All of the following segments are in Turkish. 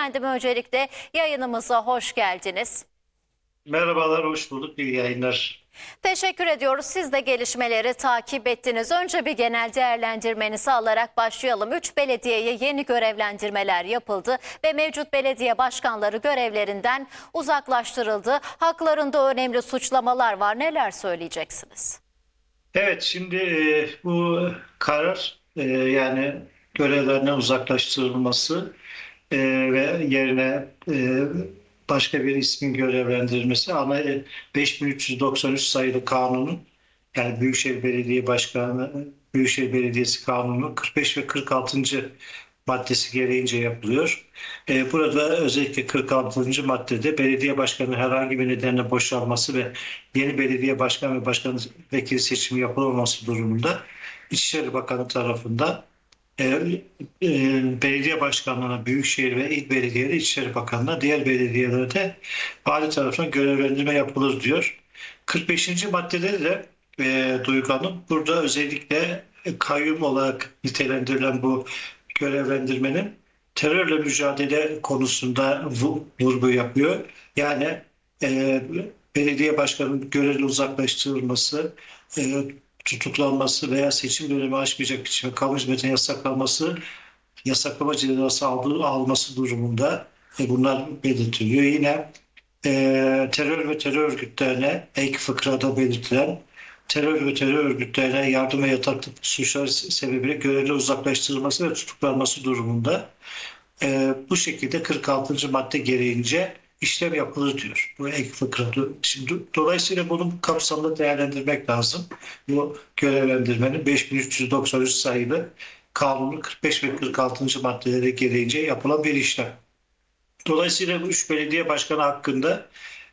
Efendim öncelikle yayınımıza hoş geldiniz. Merhabalar, hoş bulduk. İyi yayınlar. Teşekkür ediyoruz. Siz de gelişmeleri takip ettiniz. Önce bir genel değerlendirmenizi alarak başlayalım. Üç belediyeye yeni görevlendirmeler yapıldı ve mevcut belediye başkanları görevlerinden uzaklaştırıldı. Haklarında önemli suçlamalar var. Neler söyleyeceksiniz? Evet, şimdi e, bu karar e, yani görevlerine uzaklaştırılması e, ve yerine e, başka bir ismin görevlendirilmesi ama e, 5393 sayılı kanunun yani Büyükşehir Belediye Başkanı Büyükşehir Belediyesi Kanunu 45 ve 46. maddesi gereğince yapılıyor. E, burada özellikle 46. maddede belediye başkanının herhangi bir nedenle boşalması ve yeni belediye başkan ve başkan vekili seçimi yapılmaması durumunda İçişleri Bakanı tarafından e, e, belediye başkanlığına Büyükşehir ve İl Belediyeleri İçişleri Bakanlığı'na diğer belediyelerde vali tarafından görevlendirme yapılır diyor. 45. maddede de e, Duygu burada özellikle kayyum olarak nitelendirilen bu görevlendirmenin terörle mücadele konusunda vu- vurgu yapıyor. Yani e, belediye başkanının görevden uzaklaştırılması, e, tutuklanması veya seçim dönemi aşmayacak biçimde kamu hizmetine yasaklanması, yasaklama cezası aldığı, alması durumunda e, bunlar belirtiliyor. Yine e, terör ve terör örgütlerine ek fıkrada belirtilen terör ve terör örgütlerine yardım ve yataklık suçları sebebiyle görevden uzaklaştırılması ve tutuklanması durumunda e, bu şekilde 46. madde gereğince işlem yapılır diyor. Bu ek fıkrada. Şimdi dolayısıyla bunun kapsamında değerlendirmek lazım. Bu görevlendirmenin 5393 sayılı kanunun 45 ve 46. maddeleri gereğince yapılan bir işlem. Dolayısıyla bu üç belediye başkanı hakkında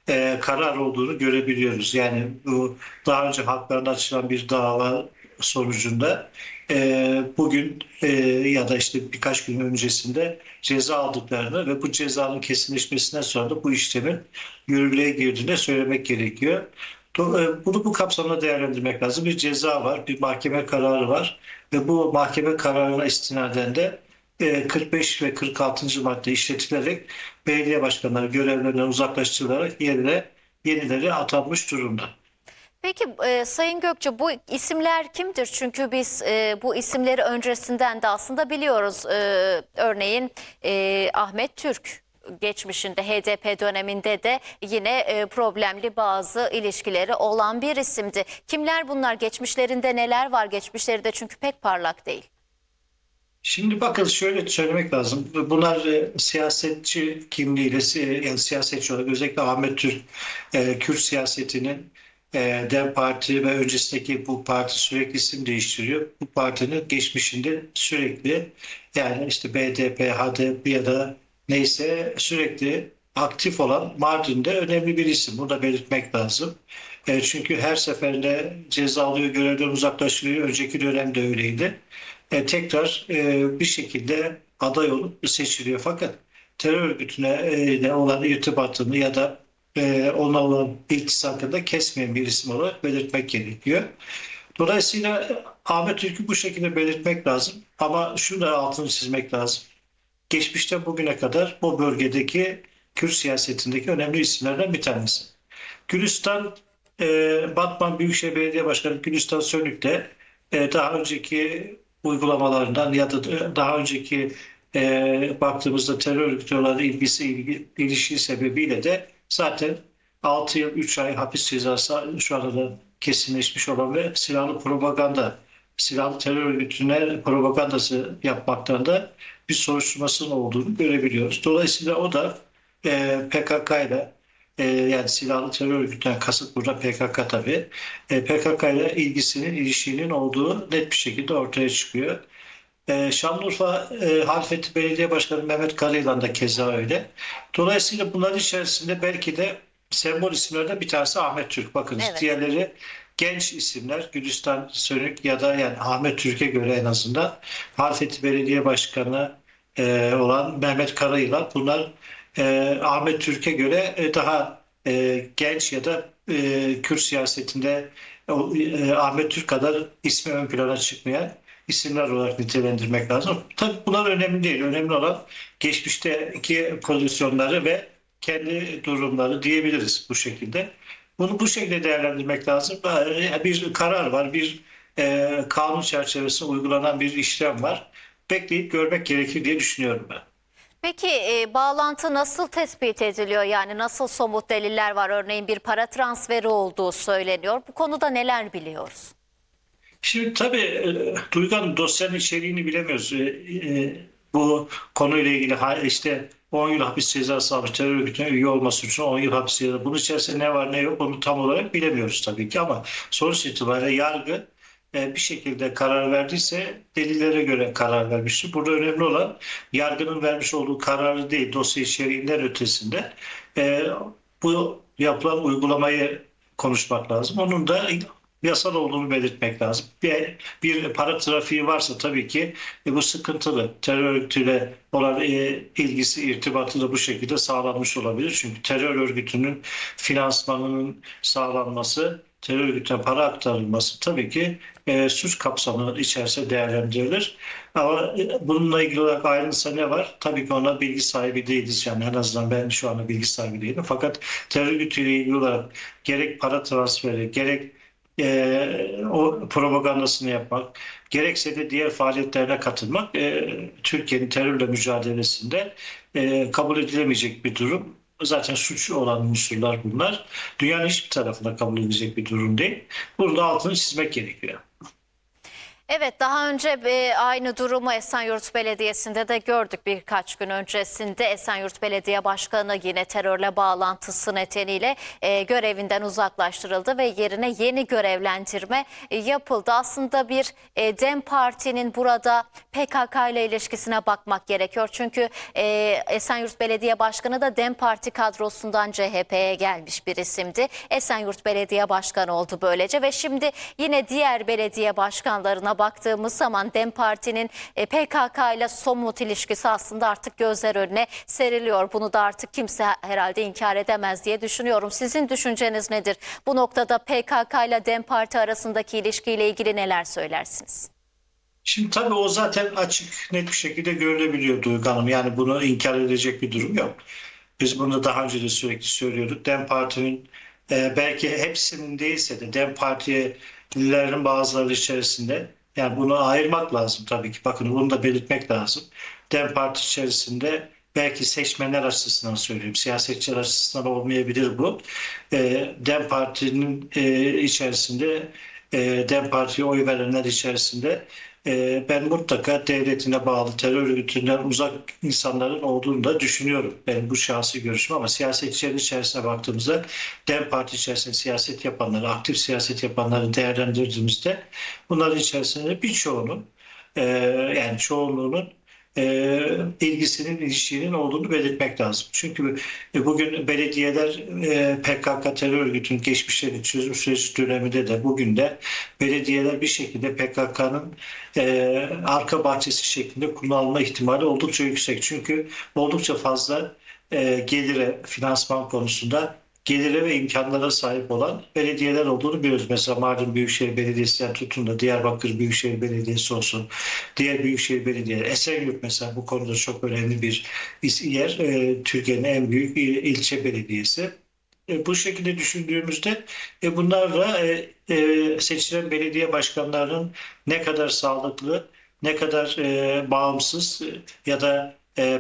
e, karar olduğunu görebiliyoruz. Yani bu daha önce haklarına açılan bir dava sonucunda e, bugün e, ya da işte birkaç gün öncesinde ceza aldıklarını ve bu cezanın kesinleşmesinden sonra da bu işlemin yürürlüğe girdiğini söylemek gerekiyor. E, Bunu bu kapsamda değerlendirmek lazım. Bir ceza var, bir mahkeme kararı var ve bu mahkeme kararına istinaden de e, 45 ve 46. madde işletilerek belediye başkanları görevlerinden uzaklaştırılarak yerine yenileri atanmış durumda. Peki e, Sayın Gökçe bu isimler kimdir? Çünkü biz e, bu isimleri öncesinden de aslında biliyoruz. E, örneğin e, Ahmet Türk geçmişinde HDP döneminde de yine e, problemli bazı ilişkileri olan bir isimdi. Kimler bunlar? Geçmişlerinde neler var? Geçmişleri de çünkü pek parlak değil. Şimdi bakın şöyle söylemek lazım. Bunlar e, siyasetçi kimliğiyle, si- yani siyasetçi olarak özellikle Ahmet Türk, e, Kürt siyasetinin e, DEM Parti ve öncesindeki bu parti sürekli isim değiştiriyor. Bu partinin geçmişinde sürekli yani işte BDP, HDP ya da neyse sürekli aktif olan Mardin'de önemli bir isim. Bunu da belirtmek lazım. E, çünkü her seferinde ceza alıyor, görevden uzaklaştırıyor. Önceki dönemde öyleydi. E, tekrar e, bir şekilde aday olup seçiliyor. Fakat terör örgütüne e, olan irtibatını ya da e, ona olan iltisakını da kesmeyen bir isim olarak belirtmek gerekiyor. Dolayısıyla Ahmet Türk'ü bu şekilde belirtmek lazım. Ama şunu da altını çizmek lazım. Geçmişten bugüne kadar bu bölgedeki Kürt siyasetindeki önemli isimlerden bir tanesi. Gülistan e, Batman Büyükşehir Belediye Başkanı Gülistan Sönük de e, daha önceki uygulamalarından ya da daha önceki e, baktığımızda terör örgütü ilgisi ilgi, ilişki sebebiyle de zaten 6 yıl 3 ay hapis cezası şu anda da kesinleşmiş olan ve silahlı propaganda silahlı terör örgütüne propagandası yapmaktan da bir soruşturmasının olduğunu görebiliyoruz. Dolayısıyla o da e, PKK ile e, yani silahlı terör örgütünden kasıt burada PKK tabii. E, PKK ile ilgisinin, ilişkinin olduğu net bir şekilde ortaya çıkıyor. E, Şanlıurfa e, Halfeti Belediye Başkanı Mehmet Karayılan da keza öyle. Dolayısıyla bunların içerisinde belki de sembol isimlerden bir tanesi Ahmet Türk. Bakın Evet. diğerleri genç isimler. Gülistan Sönük ya da yani Ahmet Türk'e göre en azından Halfeti Belediye Başkanı e, olan Mehmet Karayılan bunlar e, Ahmet Türk'e göre e, daha e, genç ya da e, Kürt siyasetinde e, Ahmet Türk kadar ismi ön plana çıkmayan isimler olarak nitelendirmek lazım. Tabii bunlar önemli değil. Önemli olan geçmişteki pozisyonları ve kendi durumları diyebiliriz bu şekilde. Bunu bu şekilde değerlendirmek lazım. Ee, Bir karar var, bir e, kanun çerçevesinde uygulanan bir işlem var. Bekleyip görmek gerekir diye düşünüyorum ben. Peki e, bağlantı nasıl tespit ediliyor? Yani nasıl somut deliller var? Örneğin bir para transferi olduğu söyleniyor. Bu konuda neler biliyoruz? Şimdi tabii e, Duygu Hanım dosyanın içeriğini bilemiyoruz. E, e, bu konuyla ilgili işte 10 yıl hapis cezası almış terör örgütüne üye olması için 10 yıl hapis cezası. Bunun içerisinde ne var ne yok onu tam olarak bilemiyoruz tabii ki ama sonuç itibariyle yargı bir şekilde karar verdiyse delillere göre karar vermiştir. Burada önemli olan yargının vermiş olduğu kararı değil dosya içeriğinden ötesinde bu yapılan uygulamayı konuşmak lazım. Onun da yasal olduğunu belirtmek lazım. Bir, bir para trafiği varsa tabii ki e, bu sıkıntılı. Terör örgütüyle olan e, ilgisi, irtibatı da bu şekilde sağlanmış olabilir. Çünkü terör örgütünün finansmanının sağlanması, terör örgütüne para aktarılması tabii ki e, suç kapsamı içerisinde değerlendirilir. Ama e, bununla ilgili olarak ayrıntısı ne var? Tabii ki ona bilgi sahibi değiliz. Yani en azından ben şu anda bilgi sahibi değilim. Fakat terör örgütüyle ilgili olarak gerek para transferi, gerek e, o propagandasını yapmak, gerekse de diğer faaliyetlerine katılmak e, Türkiye'nin terörle mücadelesinde e, kabul edilemeyecek bir durum. Zaten suç olan unsurlar bunlar. Dünyanın hiçbir tarafında kabul edilecek bir durum değil. Burada altını çizmek gerekiyor. Evet daha önce e, aynı durumu Esenyurt Belediyesi'nde de gördük birkaç gün öncesinde. Esenyurt Belediye Başkanı yine terörle bağlantısı nedeniyle e, görevinden uzaklaştırıldı ve yerine yeni görevlendirme e, yapıldı. Aslında bir DEM Parti'nin burada PKK ile ilişkisine bakmak gerekiyor. Çünkü e, Esenyurt Belediye Başkanı da DEM Parti kadrosundan CHP'ye gelmiş bir isimdi. Esenyurt Belediye Başkanı oldu böylece ve şimdi yine diğer belediye başkanlarına baktığımız zaman DEM Parti'nin e, PKK ile somut ilişkisi aslında artık gözler önüne seriliyor. Bunu da artık kimse herhalde inkar edemez diye düşünüyorum. Sizin düşünceniz nedir? Bu noktada PKK ile DEM Parti arasındaki ilişkiyle ilgili neler söylersiniz? Şimdi tabii o zaten açık net bir şekilde görülebiliyor Duygu. Yani bunu inkar edecek bir durum yok. Biz bunu daha önce de sürekli söylüyorduk. DEM Parti'nin e, belki hepsinin değilse de DEM Partililerin bazıları içerisinde yani bunu ayırmak lazım tabii ki. Bakın bunu da belirtmek lazım. DEM Parti içerisinde belki seçmenler açısından söylüyorum. Siyasetçiler açısından olmayabilir bu. E, DEM Parti'nin e, içerisinde e, DEM Parti'ye oy verenler içerisinde ben mutlaka devletine bağlı terör örgütünden uzak insanların olduğunu da düşünüyorum. Benim bu şahsi görüşüm ama siyasetçilerin içerisine baktığımızda DEM Parti içerisinde siyaset yapanları, aktif siyaset yapanları değerlendirdiğimizde bunların içerisinde birçoğunun e, yani çoğunluğunun e, ilgisinin, ilişkinin olduğunu belirtmek lazım. Çünkü e, bugün belediyeler e, PKK terör örgütünün geçmişlerin çözüm süreci döneminde de bugün de belediyeler bir şekilde PKK'nın e, arka bahçesi şeklinde kullanılma ihtimali oldukça yüksek. Çünkü oldukça fazla gelire, finansman konusunda gelire ve imkanlara sahip olan belediyeler olduğunu biliyoruz. Mesela Mardin Büyükşehir Belediyesi'nden tutun da Diyarbakır Büyükşehir Belediyesi olsun, diğer büyükşehir belediyeleri. Esenyurt mesela bu konuda çok önemli bir yer. E, Türkiye'nin en büyük il- ilçe belediyesi. E, bu şekilde düşündüğümüzde e, bunlarla seçilen belediye başkanlarının ne kadar sağlıklı, ne kadar bağımsız ya da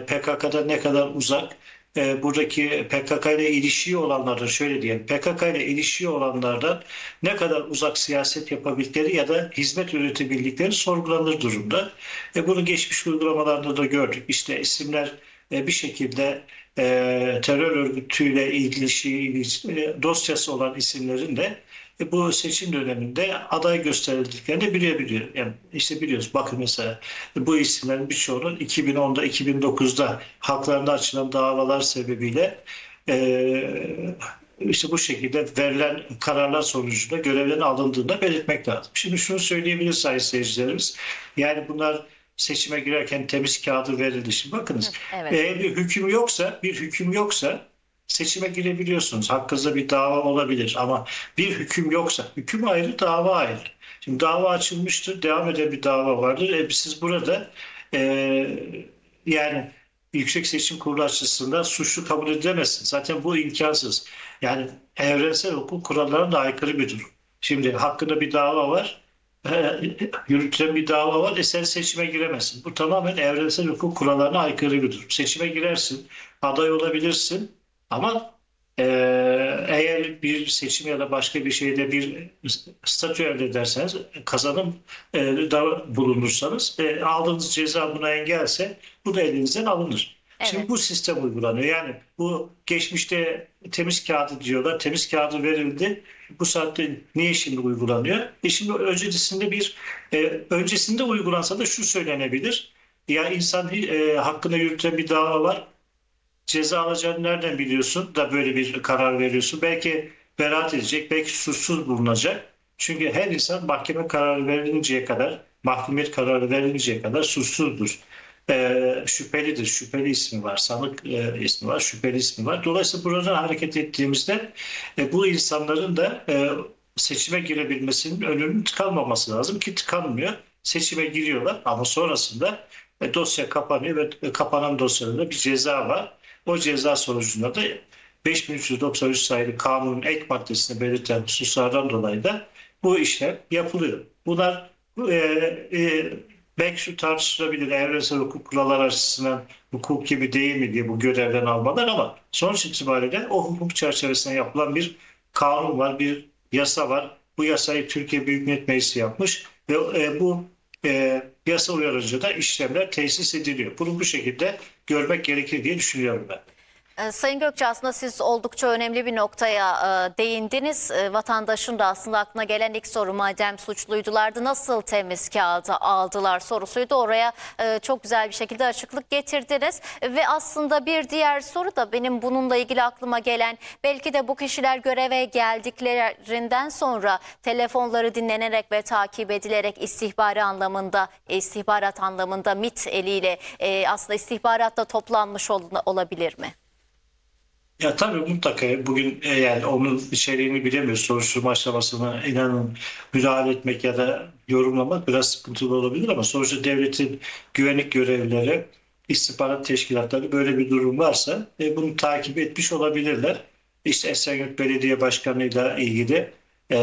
PKK'da ne kadar uzak e, buradaki PKK ile ilişiği olanlardan şöyle diyelim PKK ile ilişiği olanlardan ne kadar uzak siyaset yapabildikleri ya da hizmet üretebildikleri sorgulanır durumda. E, bunu geçmiş uygulamalarda da gördük. İşte isimler e, bir şekilde e, terör örgütüyle ilişiği e, dosyası olan isimlerin de e, bu seçim döneminde aday gösterildiklerini de bilebiliyor. Yani işte biliyoruz bakın mesela bu isimlerin birçoğunun 2010'da 2009'da haklarında açılan davalar sebebiyle e, işte bu şekilde verilen kararlar sonucunda görevden alındığını da belirtmek lazım. Şimdi şunu söyleyebilir sayın seyircilerimiz. Yani bunlar seçime girerken temiz kağıdı verildi. Şimdi bakınız Evet. eğer bir hüküm yoksa bir hüküm yoksa seçime girebiliyorsunuz. Hakkınızda bir dava olabilir ama bir hüküm yoksa, hüküm ayrı, dava ayrı. Şimdi dava açılmıştır, devam eden bir dava vardır. E, siz burada e, yani Yüksek Seçim Kurulu açısından suçlu kabul edilemezsin. Zaten bu imkansız. Yani evrensel hukuk kurallarına da aykırı bir durum. Şimdi hakkında bir dava var, e, yürütülen bir dava var, e sen seçime giremezsin. Bu tamamen evrensel hukuk kurallarına aykırı bir durum. Seçime girersin, aday olabilirsin ama e, eğer bir seçim ya da başka bir şeyde bir statü elde ederseniz, kazanım e, da bulunursanız, e, aldığınız ceza buna engelse bu da elinizden alınır. Evet. Şimdi bu sistem uygulanıyor. Yani bu geçmişte temiz kağıdı diyorlar. Temiz kağıdı verildi. Bu saatte niye şimdi uygulanıyor? E şimdi öncesinde bir e, öncesinde uygulansa da şu söylenebilir. Ya insan e, hakkında yürütülen bir dava var. Ceza alacağını nereden biliyorsun da böyle bir karar veriyorsun? Belki beraat edecek, belki suçsuz bulunacak. Çünkü her insan mahkeme kararı verilinceye kadar, mahkumiyet kararı verilinceye kadar suçsuzdur. E, şüphelidir. Şüpheli ismi var, sanık e, ismi var, şüpheli ismi var. Dolayısıyla buradan hareket ettiğimizde e, bu insanların da e, seçime girebilmesinin önünün tıkanmaması lazım ki tıkanmıyor. Seçime giriyorlar ama sonrasında e, dosya kapanıyor ve e, kapanan dosyada bir ceza var. O ceza sonucunda da 5393 sayılı kanunun ek maddesinde belirtilen hususlardan dolayı da bu işlem yapılıyor. Bunlar e, e, belki şu tartışılabilir evrensel hukuk kuralları açısından hukuk gibi değil mi diye bu görevden almalar ama sonuç itibariyle o hukuk çerçevesinde yapılan bir kanun var, bir yasa var. Bu yasayı Türkiye Büyük Millet Meclisi yapmış ve e, bu e, yasa uyarınca da işlemler tesis ediliyor. Bunu bu şekilde görmek gerekir diye düşünüyorum ben. Ee, Sayın Gökçe aslında siz oldukça önemli bir noktaya e, değindiniz. E, vatandaşın da aslında aklına gelen ilk soru madem suçluydulardı nasıl temiz kağıdı aldılar sorusuydu. Oraya e, çok güzel bir şekilde açıklık getirdiniz. Ve aslında bir diğer soru da benim bununla ilgili aklıma gelen belki de bu kişiler göreve geldiklerinden sonra telefonları dinlenerek ve takip edilerek istihbari anlamında, istihbarat anlamında MIT eliyle e, aslında istihbaratla toplanmış ol- olabilir mi? Ya tabii mutlaka bugün e, yani onun içeriğini bilemiyoruz. Soruşturma aşamasına inanın müdahale etmek ya da yorumlamak biraz sıkıntılı olabilir ama sonuçta devletin güvenlik görevlileri, istihbarat teşkilatları böyle bir durum varsa e, bunu takip etmiş olabilirler. İşte Esenyurt Belediye Başkanı'yla ilgili e,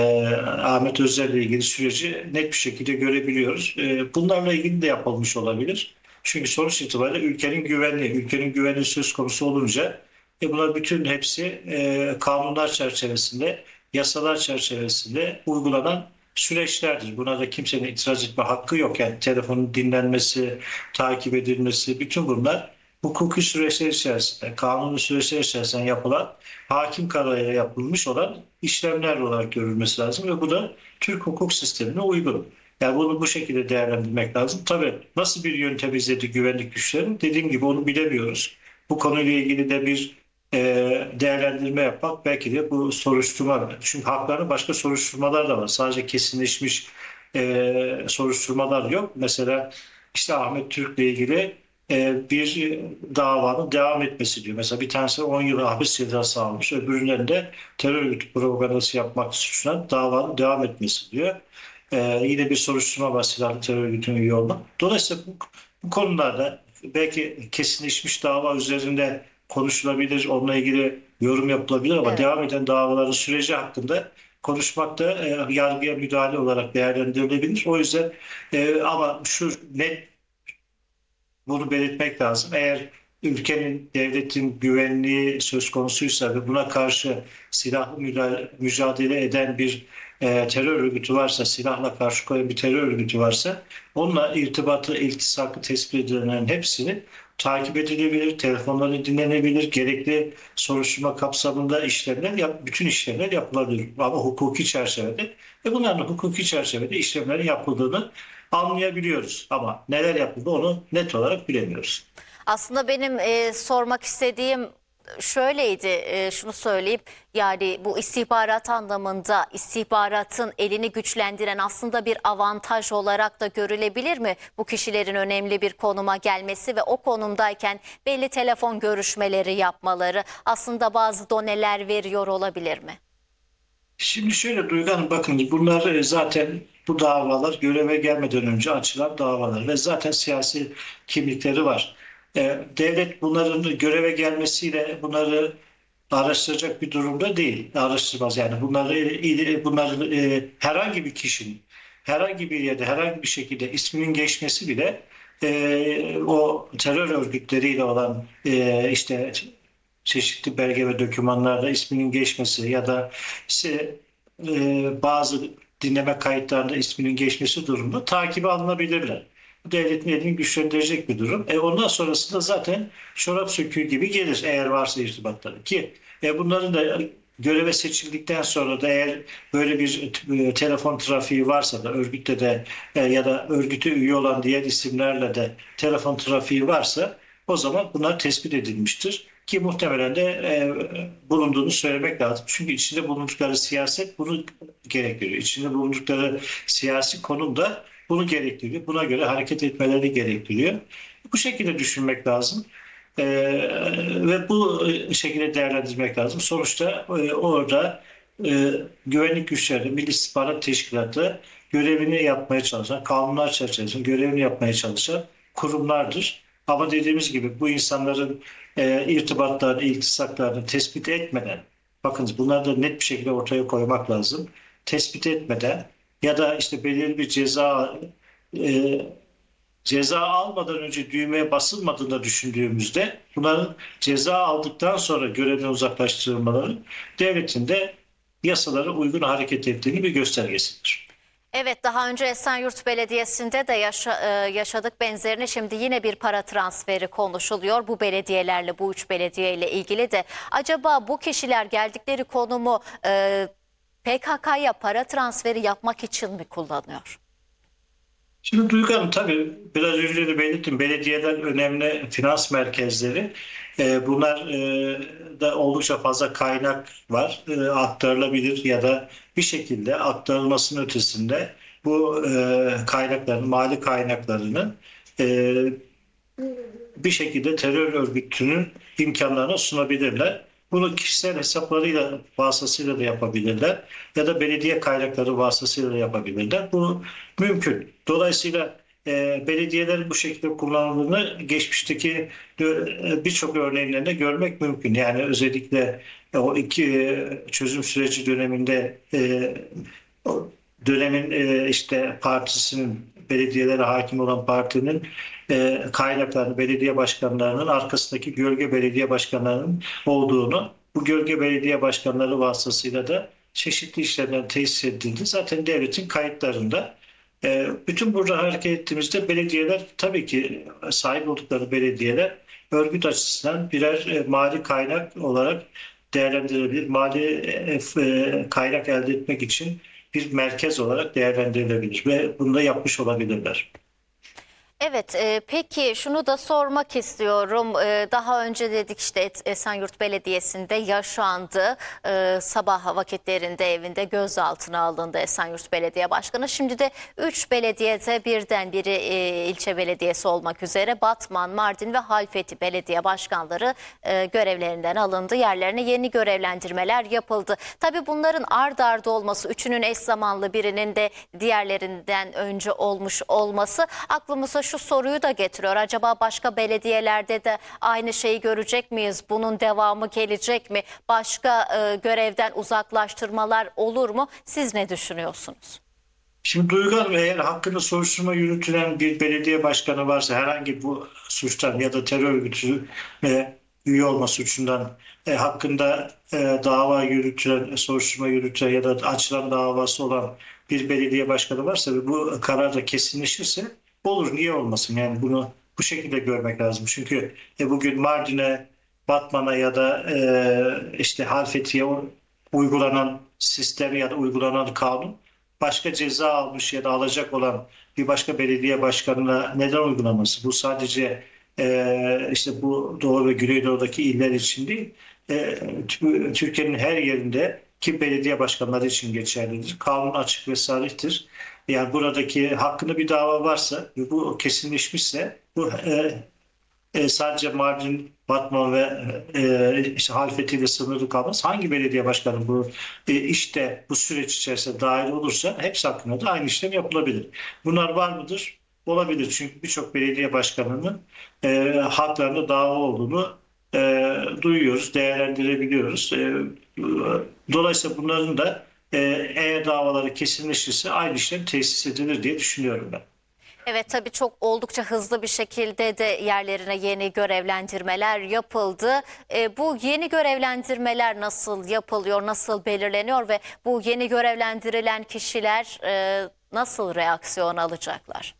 Ahmet Özer'le ilgili süreci net bir şekilde görebiliyoruz. E, bunlarla ilgili de yapılmış olabilir. Çünkü sonuç itibariyle ülkenin güvenliği, ülkenin güvenliği söz konusu olunca e bunlar bütün hepsi e, kanunlar çerçevesinde, yasalar çerçevesinde uygulanan süreçlerdir. Buna da kimsenin itiraz etme hakkı yok. Yani telefonun dinlenmesi, takip edilmesi, bütün bunlar hukuki süreçler içerisinde, kanuni süreçler içerisinde yapılan, hakim kararıyla yapılmış olan işlemler olarak görülmesi lazım ve bu da Türk hukuk sistemine uygun. Yani bunu bu şekilde değerlendirmek lazım. Tabii nasıl bir yöntem izledi güvenlik güçleri? Dediğim gibi onu bilemiyoruz. Bu konuyla ilgili de bir değerlendirme yapmak belki de bu soruşturma. Çünkü haklarında başka soruşturmalar da var. Sadece kesinleşmiş e, soruşturmalar yok. Mesela işte Ahmet Türk'le ilgili e, bir davanın devam etmesi diyor. Mesela bir tanesi 10 yıl hapis cezası almış. Öbürünün de terör örgütü propagandası yapmak suçundan davanın devam etmesi diyor. E, yine bir soruşturma var silahlı terör örgütünün üye olmak. Dolayısıyla bu, bu konularda belki kesinleşmiş dava üzerinde konuşulabilir, onunla ilgili yorum yapılabilir ama Evet. devam eden davaların süreci hakkında konuşmak da e, yargıya müdahale olarak değerlendirilebilir. O yüzden e, ama şu net bunu belirtmek lazım. Eğer ülkenin, devletin güvenliği söz konusuysa ve buna karşı silahlı mücadele eden bir terör örgütü varsa, silahla karşı koyan bir terör örgütü varsa onunla irtibatı, iltisakı tespit edilenlerin hepsini takip edilebilir, telefonları dinlenebilir, gerekli soruşturma kapsamında işlemler, yap, bütün işlemler yapılabilir ama hukuki çerçevede ve bunların hukuki çerçevede işlemlerin yapıldığını anlayabiliyoruz. Ama neler yapıldı onu net olarak bilemiyoruz. Aslında benim e, sormak istediğim şöyleydi e, şunu söyleyeyim yani bu istihbarat anlamında istihbaratın elini güçlendiren aslında bir avantaj olarak da görülebilir mi? Bu kişilerin önemli bir konuma gelmesi ve o konumdayken belli telefon görüşmeleri yapmaları aslında bazı doneler veriyor olabilir mi? Şimdi şöyle Duygu Hanım bakın bunlar e, zaten bu davalar göreve gelmeden önce açılan davalar ve zaten siyasi kimlikleri var. E, Devlet bunların göreve gelmesiyle bunları araştıracak bir durumda değil. Araştırmaz yani bunları bunların e, herhangi bir kişinin herhangi bir yerde herhangi bir şekilde isminin geçmesi bile e, o terör örgütleriyle olan işte çeşitli belge ve dokümanlarda isminin geçmesi ya da işte, bazı dinleme kayıtlarında isminin geçmesi durumunda takibe alınabilirler. Devletin elini güçlendirecek bir durum. E ondan sonrasında zaten çorap söküğü gibi gelir eğer varsa irtibatları. Ki e, bunların da göreve seçildikten sonra da eğer böyle bir e, telefon trafiği varsa da örgütte de e, ya da örgüte üye olan diğer isimlerle de telefon trafiği varsa o zaman bunlar tespit edilmiştir. Ki muhtemelen de e, bulunduğunu söylemek lazım. Çünkü içinde bulundukları siyaset bunu gerektiriyor. İçinde bulundukları siyasi konum da bunu gerektiriyor. Buna göre hareket etmeleri gerektiriyor. Bu şekilde düşünmek lazım. E, ve bu şekilde değerlendirmek lazım. Sonuçta e, orada e, güvenlik güçleri, Milli İstihbarat Teşkilatı görevini yapmaya çalışan, kanunlar çerçevesinde görevini yapmaya çalışan kurumlardır. Ama dediğimiz gibi bu insanların e, irtibatlarını, iltisaklarını tespit etmeden, bakınız bunları da net bir şekilde ortaya koymak lazım. Tespit etmeden ya da işte belirli bir ceza e, ceza almadan önce düğmeye basılmadığını düşündüğümüzde bunların ceza aldıktan sonra görevden uzaklaştırılmaları devletin de yasalara uygun hareket ettiğini bir göstergesidir. Evet daha önce Esenyurt Belediyesi'nde de yaşa- e, yaşadık benzerini. Şimdi yine bir para transferi konuşuluyor. Bu belediyelerle bu üç belediye ile ilgili de acaba bu kişiler geldikleri konumu e, PKK'ya para transferi yapmak için mi kullanıyor? Şimdi Duygu Hanım tabii biraz önce de belirttim belediyeler önemli finans merkezleri. Ee, bunlar e, da oldukça fazla kaynak var. E, aktarılabilir ya da bir şekilde aktarılmasının ötesinde bu e, kaynakların, mali kaynaklarını e, bir şekilde terör örgütünün imkanlarına sunabilirler. Bunu kişisel hesaplarıyla vasıtasıyla da yapabilirler ya da belediye kaynakları vasıtasıyla da yapabilirler. Bu mümkün. Dolayısıyla e, belediyelerin bu şekilde kullanıldığını geçmişteki e, birçok örneğinde görmek mümkün. Yani özellikle o iki e, çözüm süreci döneminde e, dönemin e, işte partisinin belediyelere hakim olan partinin e, kaynaklarını, belediye başkanlarının arkasındaki gölge belediye başkanlarının olduğunu, bu gölge belediye başkanları vasıtasıyla da çeşitli işlerden tesis edildi. Zaten devletin kayıtlarında. E, bütün burada hareket ettiğimizde belediyeler tabii ki sahip oldukları belediyeler örgüt açısından birer e, mali kaynak olarak değerlendirilebilir. Mali e, e, kaynak elde etmek için bir merkez olarak değerlendirilebilir ve bunu da yapmış olabilirler. Evet, e, peki şunu da sormak istiyorum. E, daha önce dedik işte Es- Esenyurt Belediyesi'nde yaşandı. E, sabah vakitlerinde evinde gözaltına alındı Esenyurt Belediye Başkanı. Şimdi de 3 belediyede birden biri e, ilçe belediyesi olmak üzere Batman, Mardin ve Halfeti Belediye Başkanları e, görevlerinden alındı. Yerlerine yeni görevlendirmeler yapıldı. Tabii bunların ard arda olması, üçünün eş zamanlı birinin de diğerlerinden önce olmuş olması aklımıza şu soruyu da getiriyor. Acaba başka belediyelerde de aynı şeyi görecek miyiz? Bunun devamı gelecek mi? Başka e, görevden uzaklaştırmalar olur mu? Siz ne düşünüyorsunuz? Şimdi Duygu Hanım eğer hakkında soruşturma yürütülen bir belediye başkanı varsa herhangi bu suçtan ya da terör örgütü ve üye olma suçundan e, hakkında e, dava yürütülen, soruşturma yürütülen ya da açılan davası olan bir belediye başkanı varsa ve bu karar da kesinleşirse olur niye olmasın yani bunu bu şekilde görmek lazım. Çünkü e, bugün Mardin'e, Batman'a ya da e, işte Halfeti'ye uygulanan sistem ya da uygulanan kanun başka ceza almış ya da alacak olan bir başka belediye başkanına neden uygulaması? Bu sadece e, işte bu Doğu ve Güneydoğu'daki iller için değil, e, tü- Türkiye'nin her yerinde ki belediye başkanları için geçerlidir. Kanun açık ve sarihtir. Yani buradaki hakkında bir dava varsa bu kesinleşmişse bu e, e, sadece Mardin, Batman ve e, işte halfetiyle sınırlı kalmaz. Hangi belediye başkanı bu e, işte bu süreç içerisinde dahil olursa hepsi hakkında da aynı işlem yapılabilir. Bunlar var mıdır? Olabilir. Çünkü birçok belediye başkanının e, haklarında dava olduğunu e, duyuyoruz, değerlendirebiliyoruz. E, dolayısıyla bunların da e, eğer davaları kesinleşirse aynı işlem tesis edilir diye düşünüyorum ben. Evet tabii çok oldukça hızlı bir şekilde de yerlerine yeni görevlendirmeler yapıldı. E, bu yeni görevlendirmeler nasıl yapılıyor, nasıl belirleniyor ve bu yeni görevlendirilen kişiler e, nasıl reaksiyon alacaklar?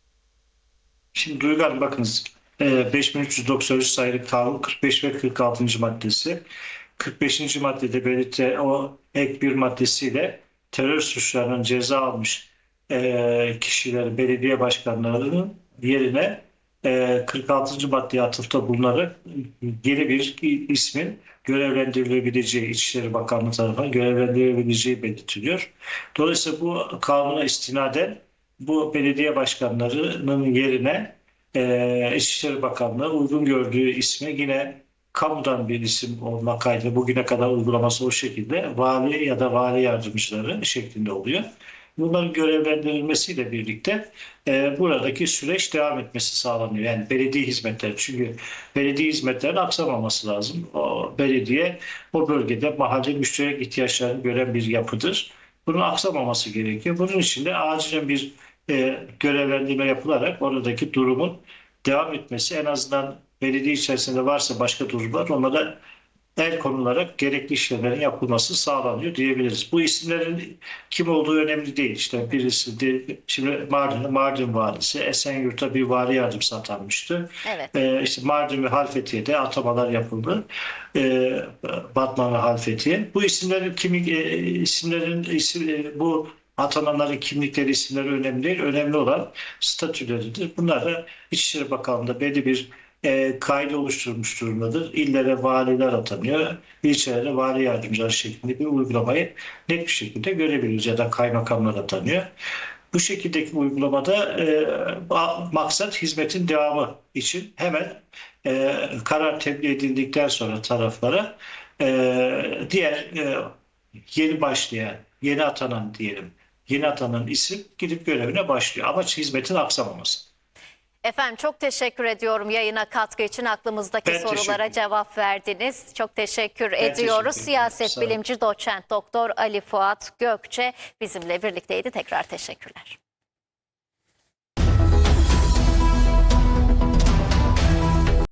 Şimdi Duygu Hanım bakınız 5393 sayılı kanun 45 ve 46. maddesi. 45. maddede belirtilen o ek bir maddesiyle terör suçlarının ceza almış e, kişileri belediye başkanlarının yerine e, 46. maddeye atıfta bulunarak yeni bir ismin görevlendirilebileceği İçişleri Bakanlığı tarafından görevlendirilebileceği belirtiliyor. Dolayısıyla bu kanuna istinaden bu belediye başkanlarının yerine e, İçişleri Bakanlığı uygun gördüğü ismi yine kamudan bir isim olmak kaydıyla bugüne kadar uygulaması o şekilde vali ya da vali yardımcıları şeklinde oluyor. Bunların görevlendirilmesiyle birlikte e, buradaki süreç devam etmesi sağlanıyor. Yani belediye hizmetleri. Çünkü belediye hizmetlerinin aksamaması lazım. O belediye o bölgede mahalle müşterek ihtiyaçlarını gören bir yapıdır. Bunun aksamaması gerekiyor. Bunun için de acilen bir e, görevlendirme yapılarak oradaki durumun devam etmesi en azından belediye içerisinde varsa başka durumlar onlara el konularak gerekli işlemlerin yapılması sağlanıyor diyebiliriz. Bu isimlerin kim olduğu önemli değil. İşte birisi de, şimdi Mardin, Mardin valisi Esenyurt'a bir vali yardımcısı atanmıştı. Evet. Ee, işte Mardin ve Halfetiye'de atamalar yapıldı. Ee, Batman ve Halfetiye. Bu isimlerin kimi e, isimlerin isim, e, bu atananların kimlikleri, isimleri önemli değil. Önemli olan statüleridir. Bunlar İçişleri Bakanlığı'nda belli bir e, kaydı oluşturmuş durumdadır. İllere valiler atanıyor. İlçelere vali yardımcıları şeklinde bir uygulamayı net bir şekilde görebiliyoruz ya da kaymakamlar atanıyor. Bu şekildeki uygulamada e, ma- maksat hizmetin devamı için hemen e, karar tebliğ edildikten sonra taraflara e, diğer e, yeni başlayan, yeni atanan diyelim, yeni atanan isim gidip görevine başlıyor. Amaç hizmetin aksamaması. Efendim çok teşekkür ediyorum yayına katkı için aklımızdaki Ben teşekkür sorulara cevap verdiniz. Çok teşekkür teşekkür ediyoruz. ederim. Siyaset bilimci doçent doktor Ali Fuat Gökçe bizimle birlikteydi. Tekrar teşekkürler.